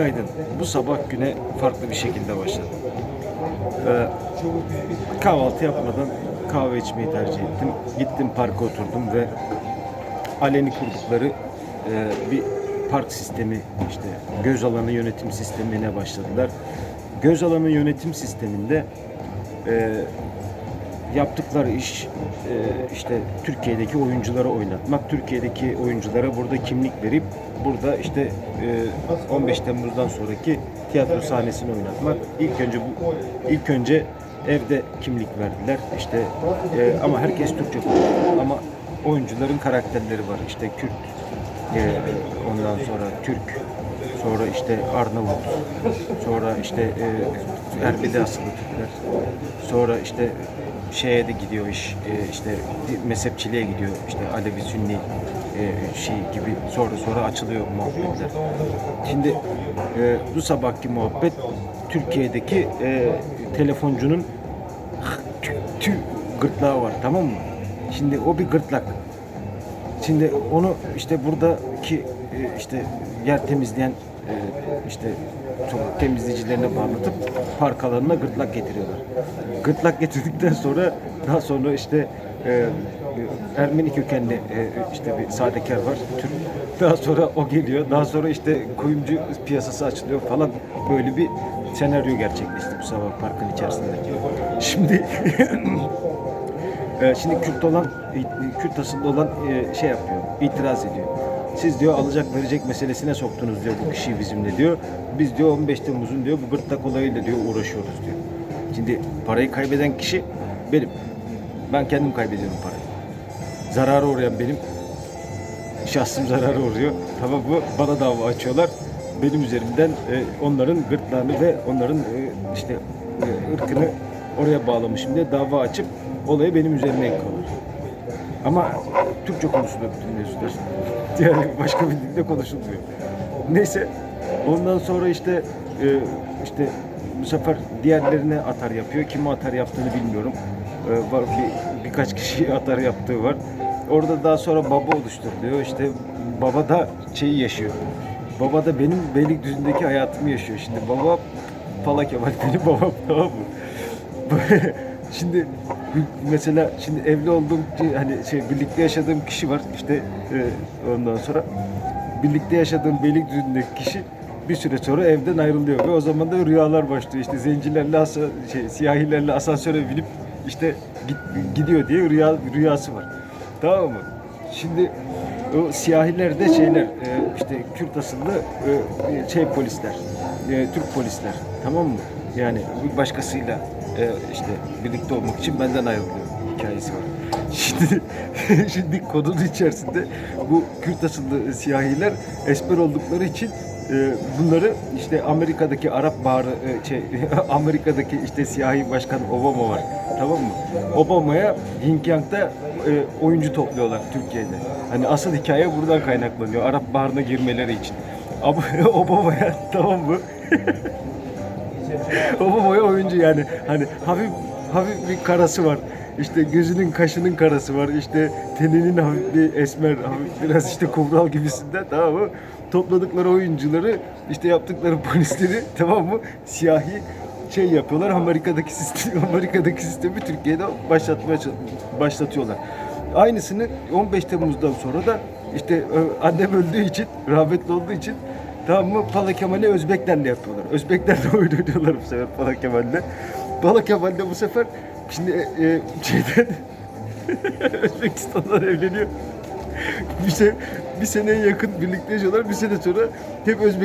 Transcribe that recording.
Günaydın. Bu sabah güne farklı bir şekilde başladım. Ee, kahvaltı yapmadan kahve içmeyi tercih ettim. Gittim parka oturdum ve aleni kurdukları e, bir park sistemi işte göz alanı yönetim sistemine başladılar. Göz alanı yönetim sisteminde e, yaptıkları iş e, işte Türkiye'deki oyunculara oynatmak. Türkiye'deki oyunculara burada kimlik verip burada işte e, 15 Temmuz'dan sonraki tiyatro sahnesini oynatmak. İlk önce bu ilk önce evde kimlik verdiler. İşte e, ama herkes Türkçe konuşuyor. Ama oyuncuların karakterleri var. İşte Kürt, e, ondan sonra Türk, sonra işte Arnavut, sonra işte e, Erbil'de asıllı Türkler, sonra işte şeye de gidiyor iş, e, işte mezhepçiliğe gidiyor, işte Alevi, Sünni e, şey gibi sonra sonra açılıyor muhabbetler. Şimdi e, bu sabahki muhabbet Türkiye'deki e, telefoncunun tü, tü gırtlağı var tamam mı? Şimdi o bir gırtlak. Şimdi onu işte buradaki e, işte yer temizleyen işte sokak temizleyicilerine bağlatıp park alanına gırtlak getiriyorlar. Gırtlak getirdikten sonra daha sonra işte e, Ermeni kökenli e, işte bir sadekar var Türk. Daha sonra o geliyor. Daha sonra işte kuyumcu piyasası açılıyor falan. Böyle bir senaryo gerçekleşti bu sabah parkın içerisinde. Şimdi Ee, şimdi Kürt olan, Kürt asıllı olan e, şey yapıyor, itiraz ediyor. Siz diyor alacak verecek meselesine soktunuz diyor bu kişiyi bizimle diyor. Biz diyor 15 Temmuz'un diyor bu gırtlak olayıyla diyor uğraşıyoruz diyor. Şimdi parayı kaybeden kişi benim. Ben kendim kaybediyorum parayı. Zarara uğrayan benim. Şahsım zarara uğruyor. Tamam mı? Bana dava açıyorlar. Benim üzerimden e, onların gırtlağını ve onların e, işte e, ırkını oraya bağlamışım diye dava açıp olayı benim üzerime yıkıyorlar. Ama Türkçe konuşuluyor bütün mevzular. Yani başka bir dilde konuşulmuyor. Neyse ondan sonra işte e, işte bu sefer diğerlerine atar yapıyor. Kime atar yaptığını bilmiyorum. E, var bir, birkaç kişiye atar yaptığı var. Orada daha sonra baba oluşturuluyor. İşte baba da şeyi yaşıyor. Baba da benim Beylikdüzü'ndeki hayatımı yaşıyor. Şimdi baba Pala Kemal benim babam tamam mı? şimdi mesela şimdi evli olduğum hani şey birlikte yaşadığım kişi var işte e, ondan sonra birlikte yaşadığım Beylikdüzü'ndeki kişi bir süre sonra evden ayrılıyor ve o zaman da rüyalar başlıyor işte zencilerle asa, şey siyahilerle asansöre binip işte git, gidiyor diye rüya rüyası var. Tamam mı? Şimdi o siyahiler de şeyler e, işte Kürt asıllı e, şey polisler, e, Türk polisler tamam mı? Yani başkasıyla e, işte birlikte olmak için benden ayrılıyor hikayesi var. Şimdi şimdi konunun içerisinde bu Kürt asıllı siyahiler esmer oldukları için e, bunları işte Amerika'daki Arap Baharı e, şey Amerika'daki işte siyahi başkan Obama var. Tamam mı? Obama'ya Yinkyang'da e, oyuncu topluyorlar Türkiye'de. Hani asıl hikaye buradan kaynaklanıyor. Arap Baharı'na girmeleri için. Ama Obama'ya tamam mı? Obama'ya oyuncu yani hani hafif hafif bir karası var. İşte gözünün kaşının karası var. İşte teninin hafif bir esmer, hafif biraz işte kumral gibisinden tamam mı? Topladıkları oyuncuları, işte yaptıkları polisleri tamam mı? Siyahi şey yapıyorlar. Amerika'daki sistemi, Amerika'daki sistemi Türkiye'de başlatmaya başlatıyorlar. Aynısını 15 Temmuz'dan sonra da işte annem öldüğü için, rahmetli olduğu için Tamam mı? Pala Kemal'i Özbeklerle yapıyorlar. Özbeklerle oynuyorlar bu sefer Pala Kemal'le. Pala Kemal'le bu sefer şimdi e, e, şeyden Özbekistan'dan evleniyor. Bir, se bir seneye yakın birlikte yaşıyorlar. Bir sene sonra hep Özbek